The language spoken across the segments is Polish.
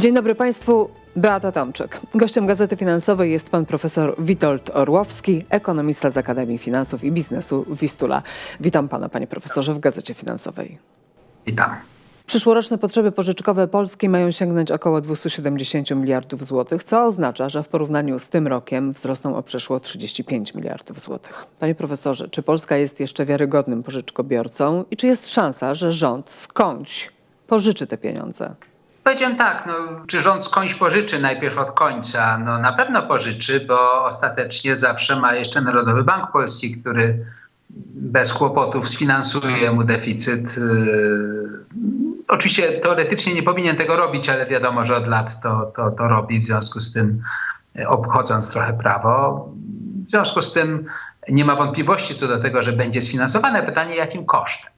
Dzień dobry Państwu. Beata Tomczyk. Gościem Gazety Finansowej jest pan profesor Witold Orłowski, ekonomista z Akademii Finansów i Biznesu Wistula. Witam pana, panie profesorze, w Gazecie Finansowej. Witam. Przyszłoroczne potrzeby pożyczkowe Polski mają sięgnąć około 270 miliardów złotych, co oznacza, że w porównaniu z tym rokiem wzrosną o przeszło 35 miliardów złotych. Panie profesorze, czy Polska jest jeszcze wiarygodnym pożyczkobiorcą i czy jest szansa, że rząd skądś pożyczy te pieniądze? Powiedziałem tak, no, czy rząd skądś pożyczy najpierw od końca? No na pewno pożyczy, bo ostatecznie zawsze ma jeszcze Narodowy Bank Polski, który bez kłopotów sfinansuje mu deficyt. Yy, oczywiście teoretycznie nie powinien tego robić, ale wiadomo, że od lat to, to, to robi, w związku z tym yy, obchodząc trochę prawo. W związku z tym nie ma wątpliwości co do tego, że będzie sfinansowane. Pytanie, jakim kosztem?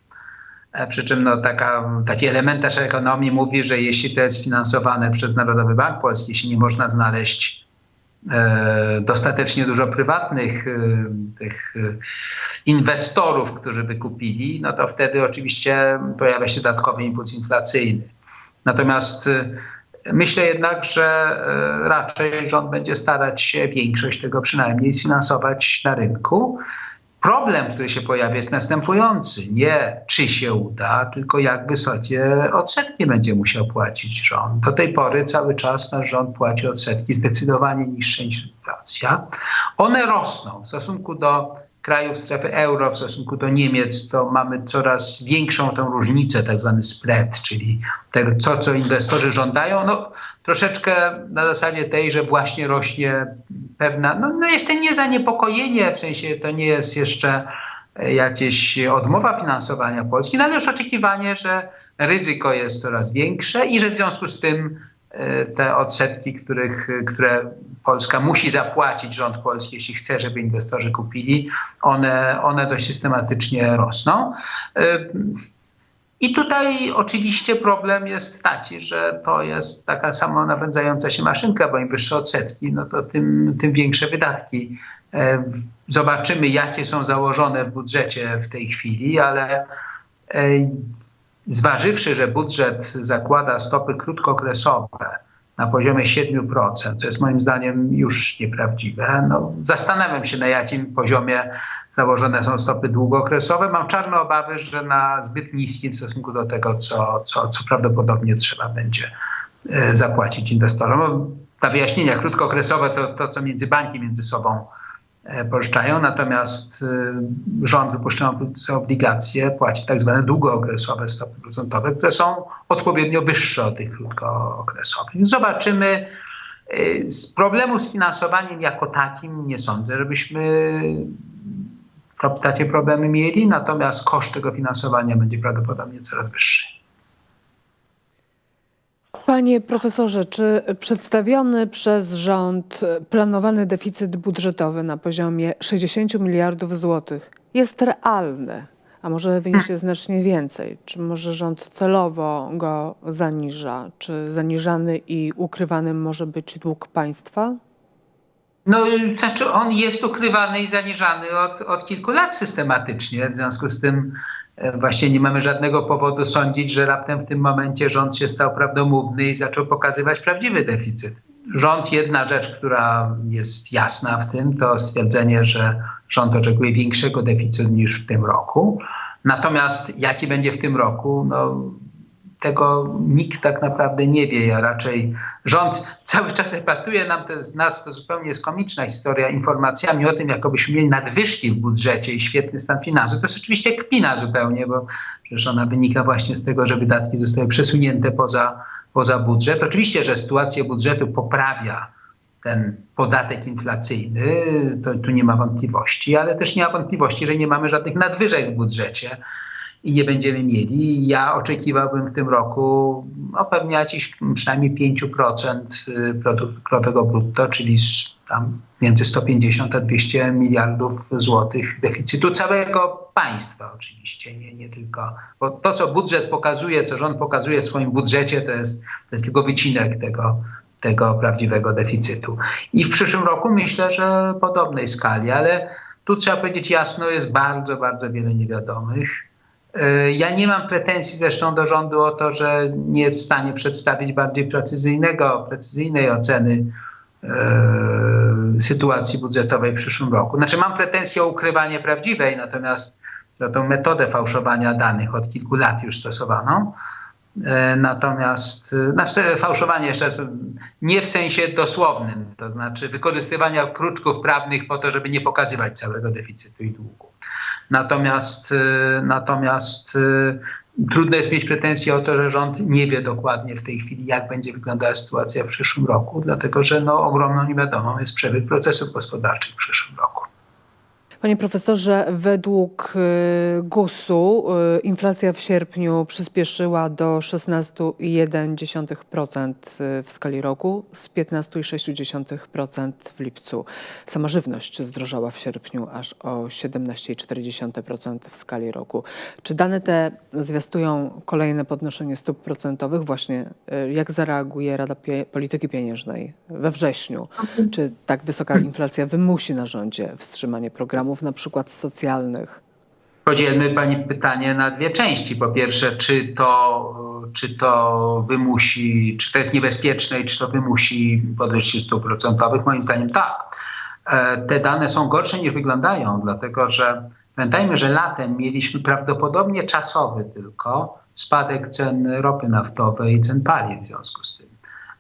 E, Przy czym no, taka, taki elementarz ekonomii mówi, że jeśli to jest finansowane przez Narodowy Bank Polski, jeśli nie można znaleźć e, dostatecznie dużo prywatnych e, tych e, inwestorów, którzy by kupili, no to wtedy oczywiście pojawia się dodatkowy impuls inflacyjny. Natomiast e, myślę jednak, że raczej rząd będzie starać się większość tego przynajmniej sfinansować na rynku. Problem, który się pojawia, jest następujący. Nie czy się uda, tylko jak wysokie odsetki będzie musiał płacić rząd. Do tej pory cały czas nasz rząd płaci odsetki zdecydowanie niższe niż inflacja. One rosną w stosunku do krajów strefy euro, w stosunku do Niemiec, to mamy coraz większą tą różnicę, tak zwany spread, czyli tego, co, co inwestorzy żądają. No, troszeczkę na zasadzie tej, że właśnie rośnie pewna, no, no jeszcze nie zaniepokojenie, w sensie to nie jest jeszcze jakieś odmowa finansowania Polski, no ale już oczekiwanie, że ryzyko jest coraz większe i że w związku z tym e, te odsetki, których, które Polska musi zapłacić, rząd polski, jeśli chce, żeby inwestorzy kupili, one, one dość systematycznie rosną. E, I tutaj oczywiście problem jest taki, że to jest taka samo napędzająca się maszynka, bo im wyższe odsetki, no to tym, tym większe wydatki. E, Zobaczymy, jakie są założone w budżecie w tej chwili, ale zważywszy, że budżet zakłada stopy krótkookresowe na poziomie 7%, co jest moim zdaniem już nieprawdziwe, no, zastanawiam się, na jakim poziomie założone są stopy długookresowe. Mam czarne obawy, że na zbyt niskim w stosunku do tego, co, co, co prawdopodobnie trzeba będzie e, zapłacić inwestorom. Dla wyjaśnienia, krótkookresowe to to, co między banki między sobą pożyczają, natomiast e, rząd wypuszczając obligacje płaci tak zwane długookresowe stopy procentowe, które są odpowiednio wyższe od tych krótkookresowych. Zobaczymy. E, Z problemu z finansowaniem jako takim nie sądzę, żebyśmy takie problemy mieli, natomiast koszt tego finansowania będzie prawdopodobnie coraz wyższy. Panie profesorze, czy przedstawiony przez rząd planowany deficyt budżetowy na poziomie 60 miliardów złotych jest realny, a może wyniesie znacznie więcej? Czy może rząd celowo go zaniża? Czy zaniżany i ukrywany może być dług państwa? No, znaczy on jest ukrywany i zaniżany od, od kilku lat systematycznie. W związku z tym e, właśnie nie mamy żadnego powodu sądzić, że raptem w tym momencie rząd się stał prawdomówny i zaczął pokazywać prawdziwy deficyt. Rząd, jedna rzecz, która jest jasna w tym, to stwierdzenie, że rząd oczekuje większego deficytu niż w tym roku. Natomiast jaki będzie w tym roku, no, tego nikt tak naprawdę nie wie. Ja raczej rząd cały czas epatuje nam to z nas, to zupełnie jest komiczna historia, informacjami o tym, jakobyśmy mieli nadwyżki w budżecie i świetny stan finansów. To jest oczywiście kpina zupełnie, bo przecież ona wynika właśnie z tego, że wydatki zostały przesunięte poza, poza budżet. Oczywiście, że sytuację budżetu poprawia ten podatek inflacyjny, to tu nie ma wątpliwości, ale też nie ma wątpliwości, że nie mamy żadnych nadwyżek w budżecie i nie będziemy mieli. Ja oczekiwałbym w tym roku no, pewnie jakieś przynajmniej 5% produktu krajowego brutto, czyli tam między 150 a 200 miliardów złotych deficytu całego państwa oczywiście, nie, nie tylko. Bo to, co budżet pokazuje, co rząd pokazuje w swoim budżecie, to jest, to jest tylko wycinek tego, tego prawdziwego deficytu. I w przyszłym roku myślę, że podobnej skali, ale tu trzeba powiedzieć jasno, jest bardzo, bardzo wiele niewiadomych. E, ja nie mam pretensji zresztą do rządu o to, że nie jest w stanie przedstawić bardziej precyzyjnego, precyzyjnej oceny e, sytuacji budżetowej w przyszłym roku. Znaczy mam pretensje o ukrywanie prawdziwej, natomiast to tą metodę fałszowania danych od kilku lat już stosowaną. E, natomiast e, znaczy fałszowanie jeszcze raz, nie w sensie dosłownym, to znaczy wykorzystywania kruczków prawnych po to, żeby nie pokazywać całego deficytu i długu. Natomiast, e, natomiast trudno jest mieć pretensje o to, że rząd nie wie dokładnie w tej chwili, jak będzie wyglądała sytuacja w przyszłym roku, dlatego że no, ogromną niewiadomą jest przebieg procesów gospodarczych w przyszłym roku. Panie profesorze, według y, GUS-u y, inflacja w sierpniu przyspieszyła do 16,1% y, w skali roku z 15,6% w lipcu. Sama żywność zdrożała w sierpniu aż o 17,4% w skali roku. Czy dane te zwiastują kolejne podnoszenie stóp procentowych? Właśnie jak zareaguje Rada Polityki Pieniężnej we wrześniu? Czy tak wysoka inflacja wymusi na rządzie wstrzymanie programu? Programów na przykład socjalnych? Podzielmy Pani pytanie na dwie części. Po pierwsze, czy to, czy to wymusi, czy to jest niebezpieczne i czy to wymusi podwyżki stóp procentowych? Moim zdaniem tak. E, te dane są gorsze niż wyglądają, dlatego że pamiętajmy, że latem mieliśmy prawdopodobnie czasowy tylko spadek cen ropy naftowej i cen paliw w związku z tym.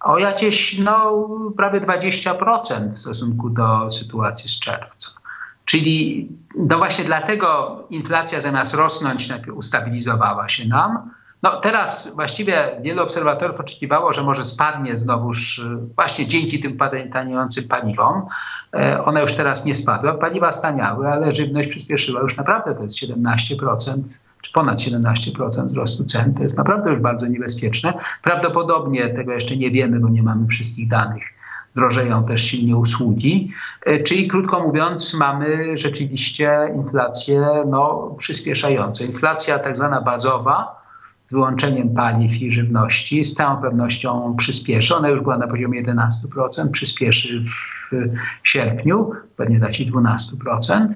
O jakieś no, prawie 20% w stosunku do sytuacji z czerwca. Czyli no właśnie dlatego inflacja zamiast rosnąć najpierw ustabilizowała się nam. No teraz właściwie wielu obserwatorów oczekiwało, że może spadnie znowuż y, właśnie dzięki tym taniejącym paliwom. E, ona już teraz nie spadła, paliwa staniały, ale żywność przyspieszyła już naprawdę, to jest 17%, czy ponad 17% wzrostu cen. To jest naprawdę już bardzo niebezpieczne. Prawdopodobnie tego jeszcze nie wiemy, bo nie mamy wszystkich danych drożeją też silnie usługi. E, czyli krótko mówiąc, mamy rzeczywiście inflację no, przyspieszającą. Inflacja tak zwana bazowa, z wyłączeniem paliw i żywności, z całą pewnością przyspieszy. Ona już była na poziomie 11%, przyspieszy w sierpniu, pewnie dacie 12%.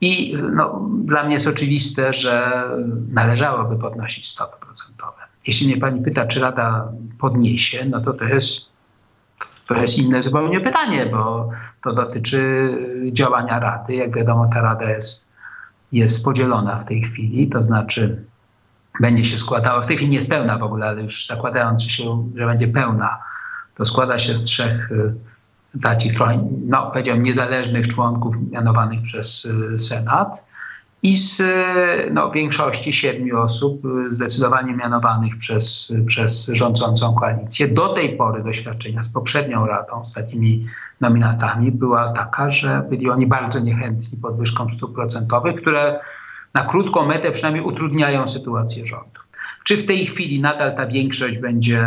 I no, dla mnie jest oczywiste, że należałoby podnosić stopy procentowe. Jeśli mnie pani pyta, czy Rada podniesie, no to to jest to jest inne zupełnie pytanie, bo to dotyczy działania Rady. Jak wiadomo, ta Rada jest, jest podzielona w tej chwili, to znaczy będzie się składała, w tej chwili nie jest pełna w ogóle, ale już zakładając się, że będzie pełna, to składa się z trzech y, takich no powiedziałbym, niezależnych członków mianowanych przez y, Senat i z no, większości siedmiu osób zdecydowanie mianowanych przez, przez rządzącą koalicję. Do tej pory doświadczenia z poprzednią radą, z takimi nominatami była taka, że byli oni bardzo niechętni podwyżkom stóp procentowych, które na krótką metę przynajmniej utrudniają sytuację rządu. Czy w tej chwili nadal ta większość będzie,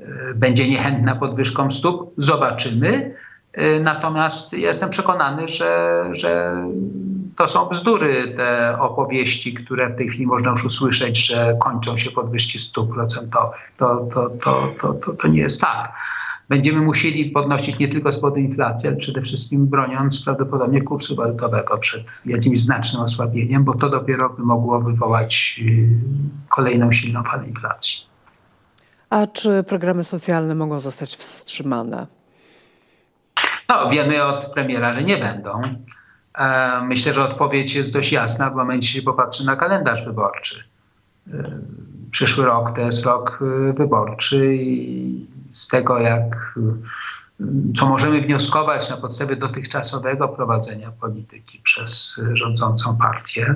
e, będzie niechętna podwyżkom stóp? Zobaczymy. E, natomiast jestem przekonany, że, że to są bzdury, te opowieści, które w tej chwili można już usłyszeć, że kończą się podwyżki stóp procentowych. To, to, to, to, to, to nie jest tak. Będziemy musieli podnosić nie tylko spod inflacji, ale przede wszystkim broniąc prawdopodobnie kursu walutowego przed jakimś znacznym osłabieniem, bo to dopiero by mogło wywołać y, kolejną silną falę inflacji. A czy programy socjalne mogą zostać wstrzymane? No, wiemy od premiera, że nie będą. Myślę, że odpowiedź jest dość jasna w momencie, się popatrzy na kalendarz wyborczy. E, przyszły rok to jest rok e, wyborczy i z tego, jak co możemy wnioskować na podstawie dotychczasowego prowadzenia polityki przez rządzącą partię,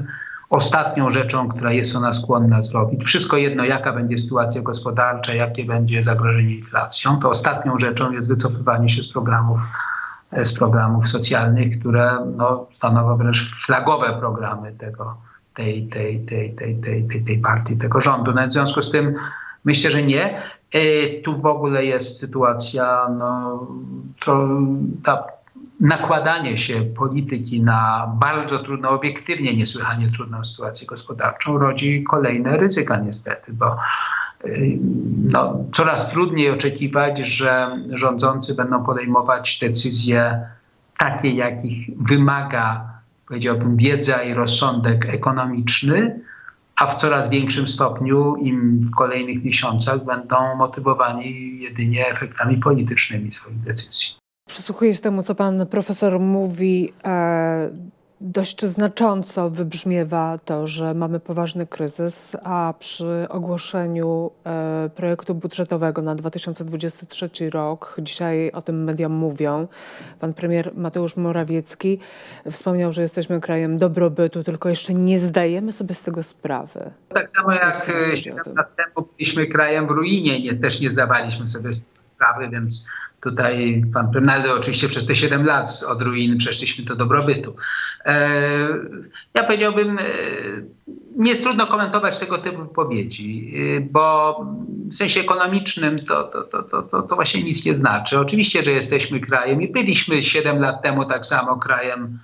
ostatnią rzeczą, która jest ona skłonna zrobić, wszystko jedno, jaka będzie sytuacja gospodarcza, jakie będzie zagrożenie inflacją, to ostatnią rzeczą jest wycofywanie się z programów z programów socjalnych, które no, stanowią wręcz flagowe programy tego, tej, tej, tej, tej, tej, tej, tej partii, tego rządu. No, w związku z tym myślę, że nie. E, tu w ogóle jest sytuacja, no, to, ta nakładanie się polityki na bardzo trudną, obiektywnie niesłychanie trudną sytuację gospodarczą rodzi kolejne ryzyka niestety, bo no, coraz trudniej oczekiwać, że rządzący będą podejmować decyzje takie, jakich wymaga, powiedziałbym, wiedza i rozsądek ekonomiczny, a w coraz większym stopniu im w kolejnych miesiącach będą motywowani jedynie efektami politycznymi swoich decyzji. Przysłuchuję się temu, co pan profesor mówi. E, dość znacząco wybrzmiewa to, że mamy poważny kryzys, a przy ogłoszeniu e, projektu budżetowego na 2023 rok, dzisiaj o tym mediom mówią, pan premier Mateusz Morawiecki wspomniał, że jesteśmy krajem dobrobytu, tylko jeszcze nie zdajemy sobie z tego sprawy. Tak samo jak Co sądzicie e, o 7 tym? lat temu byliśmy krajem w ruinie, nie, też nie zdawaliśmy sobie sprawy, więc tutaj pan premier, oczywiście przez te 7 lat od ruiny przeszliśmy do dobrobytu. E, ja powiedziałbym, e, nie jest trudno komentować tego typu wypowiedzi, e, bo w sensie ekonomicznym to, to, to, to, to, to właśnie nic nie znaczy. Oczywiście, że jesteśmy krajem i byliśmy 7 lat temu tak samo krajem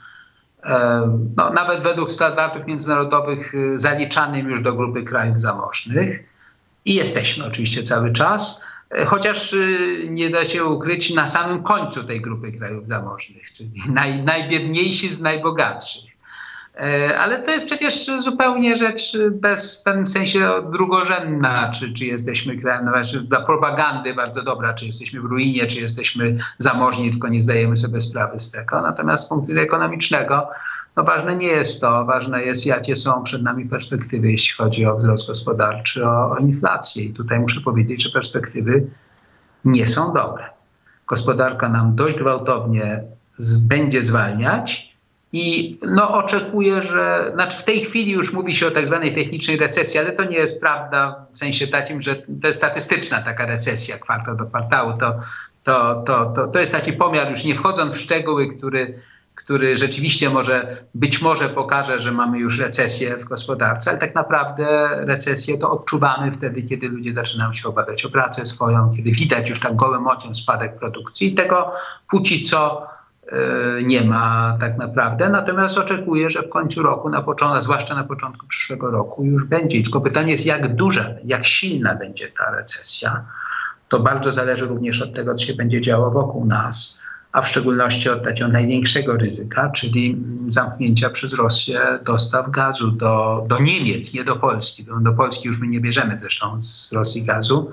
no, nawet według standardów międzynarodowych zaliczanym już do grupy krajów zamożnych i jesteśmy oczywiście cały czas, chociaż y, nie da się ukryć na samym końcu tej grupy krajów zamożnych, czyli naj, najbiedniejsi z najbogatszych. E, Ale to jest przecież zupełnie rzecz bez, w pewnym sensie drugorzędna, czy, czy jesteśmy krajem, no, znaczy dla propagandy bardzo dobra, czy jesteśmy w ruinie, czy jesteśmy zamożni, tylko nie zdajemy sobie sprawy z tego. Natomiast z punktu widzenia ekonomicznego, no ważne nie jest to, ważne jest jakie są przed nami perspektywy, jeśli chodzi o wzrost gospodarczy, o, o inflację. I tutaj muszę powiedzieć, że perspektywy nie są dobre. Gospodarka nam dość gwałtownie z, będzie zwalniać i no, oczekuję, że, znaczy w tej chwili już mówi się o tak zwanej technicznej recesji, ale to nie jest prawda w sensie takim, że to jest statystyczna taka recesja kwartał do kwartału. To, to, to, to, to jest taki pomiar, już nie wchodząc w szczegóły, który, który rzeczywiście może, być może pokaże, że mamy już recesję w gospodarce, ale tak naprawdę recesję to odczuwamy wtedy, kiedy ludzie zaczynają się obawiać o pracę swoją, kiedy widać już tak gołym okiem spadek produkcji tego póki co e, nie ma tak naprawdę. Natomiast oczekuję, że w końcu roku, na początku, zwłaszcza na początku przyszłego roku już będzie. Tylko pytanie jest, jak duża, jak silna będzie ta recesja. To bardzo zależy również od tego, co się będzie działo wokół nas, a w szczególności od takiego największego ryzyka, czyli zamknięcia przez Rosję dostaw gazu do, do Niemiec, nie do Polski. Do, do Polski już my nie bierzemy zresztą z Rosji gazu,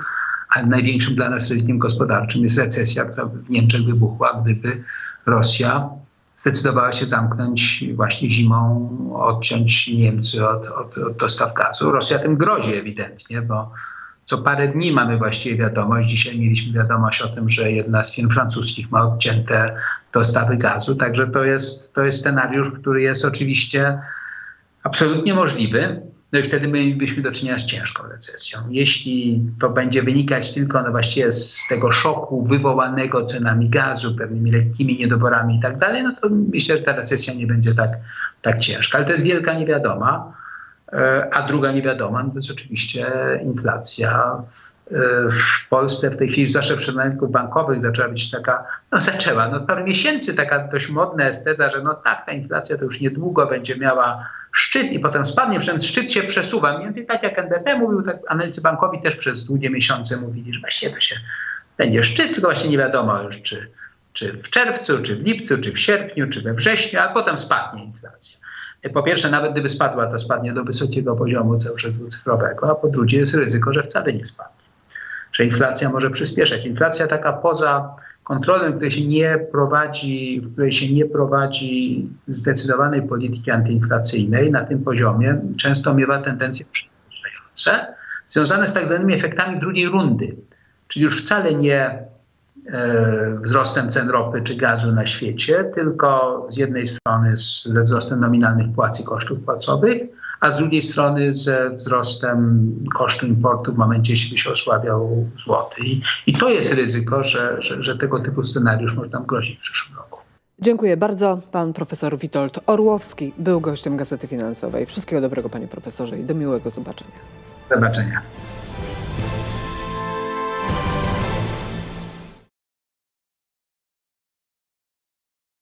ale największym dla nas ryzykiem gospodarczym jest recesja, która w Niemczech wybuchła, gdyby Rosja zdecydowała się zamknąć właśnie zimą, odciąć Niemcy od, od, od dostaw gazu. Rosja tym grozi ewidentnie, bo co parę dni mamy właściwie wiadomość. Dzisiaj mieliśmy wiadomość o tym, że jedna z firm francuskich ma odcięte dostawy gazu. Także to jest, to jest scenariusz, który jest oczywiście absolutnie możliwy. No i wtedy mielibyśmy do czynienia z ciężką recesją. Jeśli to będzie wynikać tylko no właściwie z tego szoku wywołanego cenami gazu, pewnymi lekkimi niedoborami i tak dalej, no to myślę, że ta recesja nie będzie tak, tak ciężka. Ale to jest wielka niewiadoma. E, A druga niewiadoma no to jest oczywiście inflacja. E, W Polsce w tej chwili, zwłaszcza przy rynków bankowych, zaczęła być taka, no zaczęła, no parę miesięcy taka dość modna jest teza, że no tak, ta inflacja to już niedługo będzie miała szczyt i potem spadnie, przynajmniej szczyt się przesuwa. Mniej więcej tak jak NBP mówił, tak analitycy bankowi też przez długie miesiące mówili, że właściwie to się będzie szczyt, tylko właśnie nie wiadomo już czy, czy w czerwcu, czy w lipcu, czy w sierpniu, czy we wrześniu, a potem spadnie inflacja. Po pierwsze, nawet gdyby spadła, to spadnie do wysokiego poziomu cały czas dwucyfrowego, a po drugie jest ryzyko, że wcale nie spadnie. Że inflacja może przyspieszać. Inflacja taka poza kontrolą, której się nie prowadzi, w której się nie prowadzi zdecydowanej polityki antyinflacyjnej na tym poziomie, często miewa tendencje przyspieszające, związane z tak zwanymi efektami drugiej rundy. Czyli już wcale nie wzrostem cen ropy czy gazu na świecie, tylko z jednej strony z, ze wzrostem nominalnych płac i kosztów płacowych, a z drugiej strony ze wzrostem kosztu importu w momencie, jeśli by się osłabiał złoty. I, i to jest ryzyko, że, że, że tego typu scenariusz może nam grozić w przyszłym roku. Dziękuję bardzo. Pan profesor Witold Orłowski był gościem Gazety Finansowej. Wszystkiego dobrego, panie profesorze, i do miłego zobaczenia. Zobaczenia.